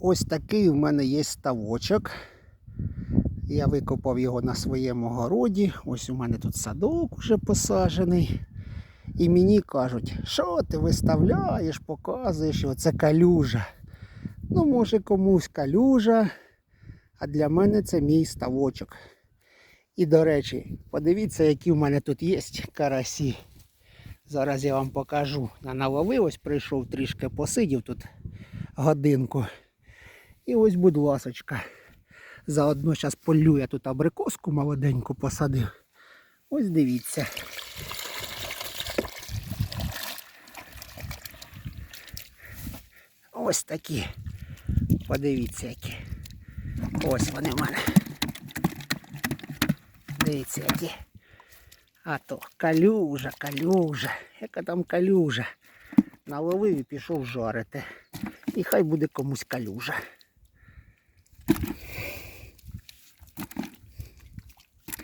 Ось такий у мене є ставочок. Я викопав його на своєму городі. Ось у мене тут садок уже посаджений. І мені кажуть, що ти виставляєш, показуєш, оце калюжа. Ну, може, комусь калюжа, а для мене це мій ставочок. І, до речі, подивіться, які в мене тут є карасі. Зараз я вам покажу. На наловив, ось прийшов трішки посидів тут годинку. І ось, будь ласочка. Заодно зараз полю я тут абрикоску молоденьку посадив. Ось дивіться. Ось такі. Подивіться які. Ось вони в мене. Дивіться які. А то калюжа, калюжа. Яка там калюжа? Наловив і пішов жарити. І хай буде комусь калюжа.